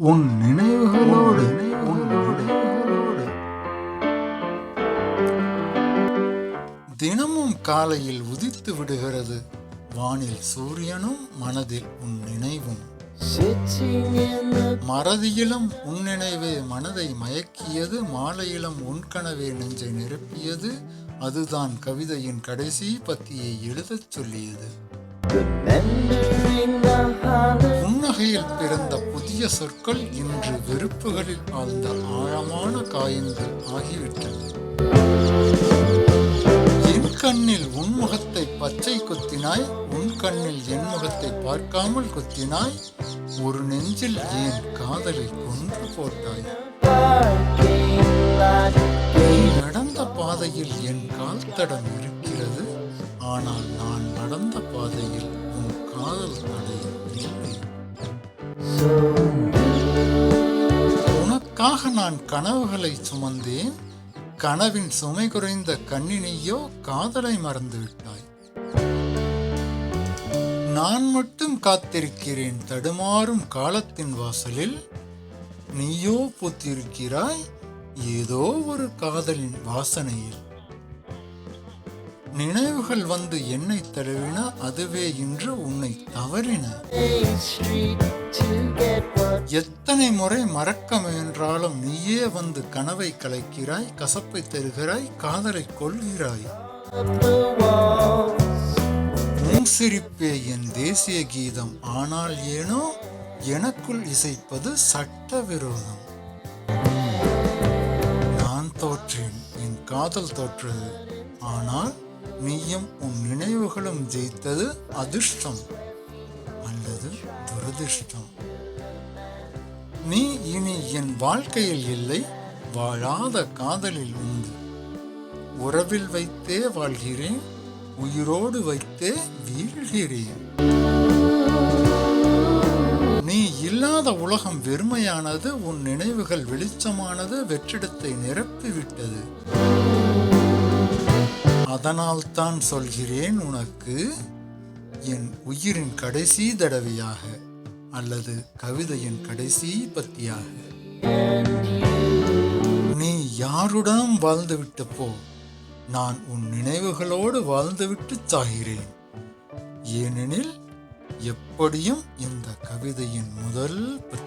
உன் நினைவுகளோடு உன் நினைவுகளோடு தினமும் காலையில் உதித்து விடுகிறது வானில் சூரியனும் மனதில் உன் நினைவும். மறதியிலும் உன் நினைவே மனதை மயக்கியது மாலையிலும் உன் கனவே நெஞ்சை நிரப்பியது அதுதான் கவிதையின் கடைசி பத்தியை எழுதச் சொல்லியது. புன்னகையில் பிறந்த புதிய சொற்கள் இன்று வெறுப்புகளில் ஆழ்ந்த ஆழமான காயங்கள் ஆகிவிட்டன. என் கண்ணில் உன் முகத்தை பச்சை கொத்தினாய் உன் கண்ணில் என் முகத்தை பார்க்காமல் கொத்தினாய் ஒரு நெஞ்சில் ஏன் காதலை கொன்று போட்டாய்? நடந்த பாதையில் என் கால் தடம் இருக்கிறது ஆனால் நான் நடந்த பாதையில் உன் காதல் தடையில் இல்லை so உனக்காக நான் கனவுகளை சுமந்தேன். கனவின் சுமை குறைந்த கண்ணினையோ காதலை மறந்து விட்டாய். நான் மட்டும் காத்திருக்கிறேன் தடுமாறும் காலத்தின் வாசலில். நீயோ பூத்திருக்கிறாய். ஏதோ ஒரு காதலின் வாசனையில். நினைவுகள் வந்து என்னை தழுவின அதுவே இன்று உன்னை தவறின. எத்தனை முறை மறக்க முயன்றாலும் நீயே வந்து கனவை கலைக்கிறாய் கசப்பை தருகிறாய் காதலை கொள்கிறாய் உன் சிரிப்பே என் தேசிய கீதம் ஆனால் ஏனோ எனக்குள் இசைப்பது சட்ட விரோதம். நான் தோற்றேன் என் காதல் தோற்றது ஆனால் நீயும் உன் நினைவுகளும் ஜெயித்தது அதிர்ஷ்டம் அல்லது துரதிர்ஷ்டம். நீ இனி என் வாழ்க்கையில் இல்லை வாழாத காதலில் உண்டு. உறவில் வைத்தே வாழ்கிறேன் உயிரோடு வைத்தே வீழ்கிறேன். நீ இல்லாத உலகம் வெறுமையானது உன் நினைவுகள் வெளிச்சமானது வெற்றிடத்தை நிரப்பிவிட்டது. அதனால்தான் சொல்கிறேன் உனக்கு என் உயிரின் கடைசி தடவையாக அல்லது கவிதையின் கடைசி பத்தியாக. நீ யாருடன் வாழ்ந்துவிட்டு போ நான் உன் நினைவுகளோடு வாழ்ந்துவிட்டு சாகிறேன். ஏனெனில் எப்படியும் இந்த கவிதையின் முதல் பத்தி.